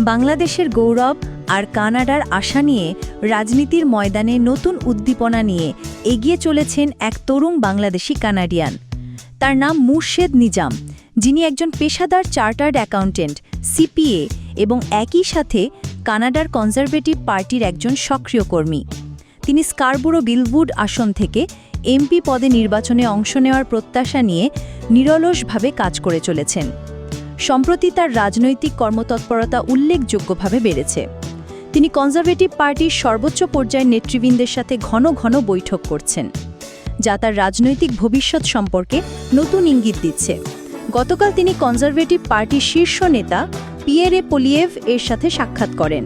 বাংলাদেশের গৌরব আর কানাডার আশা নিয়ে রাজনীতির ময়দানে নতুন উদ্দীপনা নিয়ে এগিয়ে চলেছেন এক তরুণ বাংলাদেশি কানাডিয়ান। তার নাম মুর্শেদ নিজাম, যিনি একজন পেশাদার চার্টার্ড অ্যাকাউন্টেন্ট, সিপিএ এবং একই সাথে কানাডার কনজারভেটিভ পার্টির একজন সক্রিয় কর্মী। তিনি স্কারবুরো বিলউড আসন থেকে এমপি পদে নির্বাচনে অংশ নেওয়ার প্রত্যাশা নিয়ে নিরলসভাবে কাজ করে চলেছেন। সম্প্রতি তার রাজনৈতিক কর্মতৎপরতা উল্লেখযোগ্যভাবে বেড়েছে। তিনি কনজারভেটিভ পার্টির সর্বোচ্চ পর্যায়ের নেতৃবৃন্দের সাথে ঘন ঘন বৈঠক করছেন, যা তার রাজনৈতিক ভবিষ্যৎ সম্পর্কে নতুন ইঙ্গিত দিচ্ছে। গতকাল তিনি কনজারভেটিভ পার্টির শীর্ষ নেতা পিয়েরে পোলিয়েভ এর সাথে সাক্ষাৎ করেন।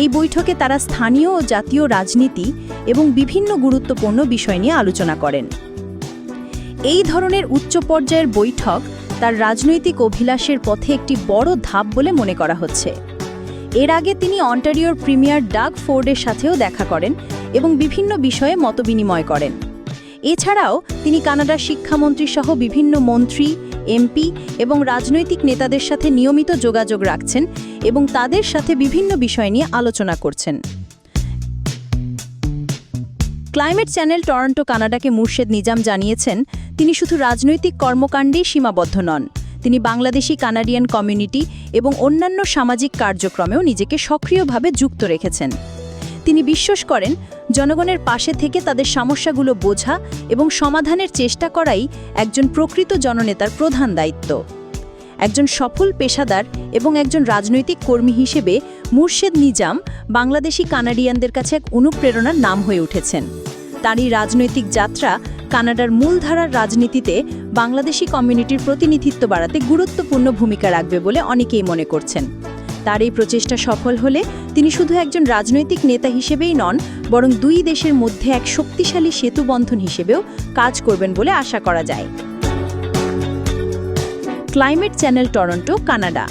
এই বৈঠকে তারা স্থানীয় ও জাতীয় রাজনীতি এবং বিভিন্ন গুরুত্বপূর্ণ বিষয় নিয়ে আলোচনা করেন। এই ধরনের উচ্চ পর্যায়ের বৈঠক তার রাজনৈতিক অভিলাষের পথে একটি বড় ধাপ বলে মনে করা হচ্ছে। এর আগে তিনি অন্টারিওর প্রিমিয়ার ডাগ ফোর্ডের সাথেও দেখা করেন এবং বিভিন্ন বিষয়ে মতবিনিময় করেন। এছাড়াও তিনি কানাডার শিক্ষামন্ত্রী সহ বিভিন্ন মন্ত্রী, এমপি এবং রাজনৈতিক নেতাদের সাথে নিয়মিত যোগাযোগ রাখছেন এবং তাদের সাথে বিভিন্ন বিষয় নিয়ে আলোচনা করছেন। ক্লাইমেট চ্যানেল টরন্টো কানাডাকে মুর্শেদ নিজাম জানিয়েছেন, তিনি শুধু রাজনৈতিক কর্মকাণ্ডেই সীমাবদ্ধ নন। তিনি বাংলাদেশি কানাডিয়ান কমিউনিটি এবং অন্যান্য সামাজিক কার্যক্রমেও নিজেকে সক্রিয়ভাবে যুক্ত রেখেছেন। তিনি বিশ্বাস করেন, জনগণের পাশে থেকে তাদের সমস্যাগুলো বোঝা এবং সমাধানের চেষ্টা করাই একজন প্রকৃত জননেতার প্রধান দায়িত্ব। একজন সফল পেশাদার এবং একজন রাজনৈতিক কর্মী হিসেবে মুর্শেদ নিজাম বাংলাদেশি কানাডিয়ানদের কাছে এক অনুপ্রেরণার নাম হয়ে উঠেছেন। তার এই রাজনৈতিক যাত্রা কানাডার মূলধারার রাজনীতিতে বাংলাদেশি কমিউনিটির প্রতিনিধিত্ব বাড়াতে গুরুত্বপূর্ণ ভূমিকা রাখবে বলে অনেকেই মনে করছেন। তার এই প্রচেষ্টা সফল হলে তিনি শুধু একজন রাজনৈতিক নেতা হিসেবেই নন, বরং দুই দেশের মধ্যে এক শক্তিশালী সেতুবন্ধন হিসেবেও কাজ করবেন বলে আশা করা যায়। Climate channel Toronto, Canada.